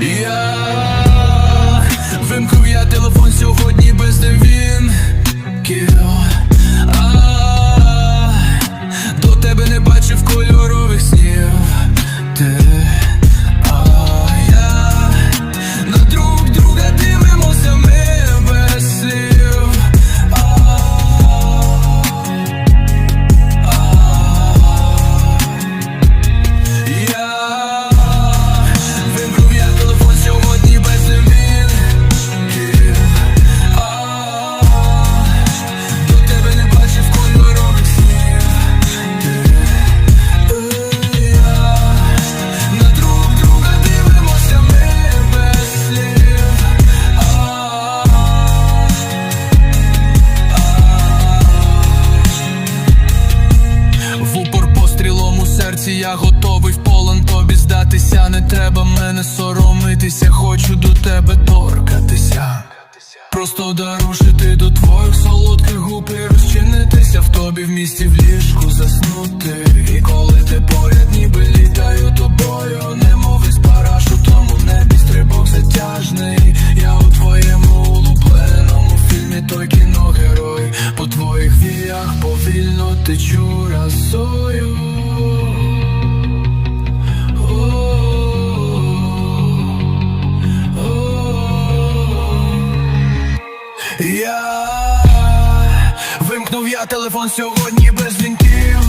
Yeah. серці, я готовий в полон тобі здатися. Не треба мене соромитися, хочу до тебе торкатися. Просто дорушити до твоїх солодких губ І розчинитися в тобі в місті в ліжку заснути. І коли ти поряд, ніби літаю тобою, немови з парашутом у небі стрибок затяжний. Я у твоєму улупленому фільмі той кіногерой По твоїх віях повільно течу расою Я вимкнув я телефон сьогодні без дзвінків